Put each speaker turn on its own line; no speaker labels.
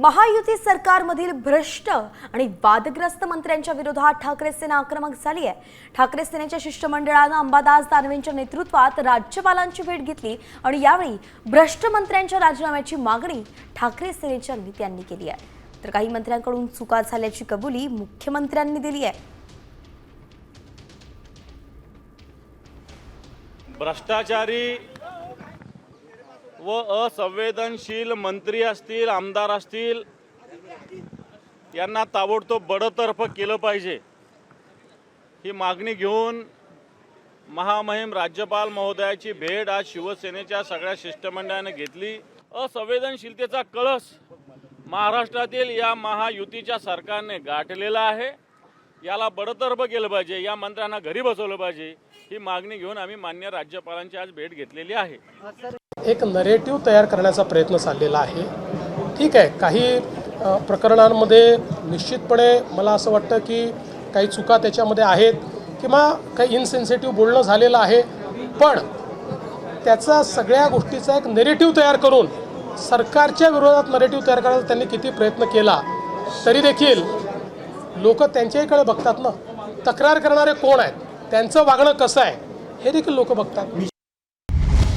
महायुती सरकारमधील भ्रष्ट आणि वादग्रस्त मंत्र्यांच्या विरोधात ठाकरे सेना आक्रमक झाली आहे. ठाकरे सेनेच्या शिष्टमंडळानं अंबादास दानवेंच्या नेतृत्वात राज्यपालांची भेट घेतली आणि यावेळी भ्रष्ट मंत्र्यांच्या राजीनाम्याची मागणी ठाकरे सेनेच्या नेत्यांनी केली आहे. तर काही मंत्र्यांकडून चुका झाल्याची कबुली मुख्यमंत्र्यांनी दिली आहे.
भ्रष्टाचारी व असंवेदनशील मंत्री असतील आमदार असतील यांना ताबडतोब बडतर्फ केलं पाहिजे. ही मागणी घेऊन महामहिम राज्यपाल महोदयाची भेट आज शिवसेनेच्या सगळ्या शिष्टमंडळाने घेतली. असंवेदनशीलतेचा कळस महाराष्ट्रातील या महायुतीच्या सरकारने गाठलेला आहे. याला बडतर्फ केलं पाहिजे या मंत्र्यांना घरी बसवलं पाहिजे. ही मागणी घेऊन आम्ही मान्य राज्यपालांची आज भेट घेतलेली आहे.
एक नरेटिव्ह तयार करण्याचा प्रयत्न चाललेला आहे. ठीक आहे काही प्रकरणांमध्ये निश्चितपणे मला असं वाटतं की काही चुका त्याच्यामध्ये आहेत किंवा काही इनसेन्सिटिव्ह बोलणं झालेलं आहे पण त्याचा सगळ्या गोष्टीचा एक नेरेटिव्ह तयार करून सरकारच्या विरोधात नरेटिव्ह तयार करायचा त्यांनी किती प्रयत्न केला तरी देखील लोक त्यांच्याकडे बघतात ना. तक्रार करणारे कोण आहेत? त्यांचं वागणं कसं आहे? हे देखील लोक बघतात.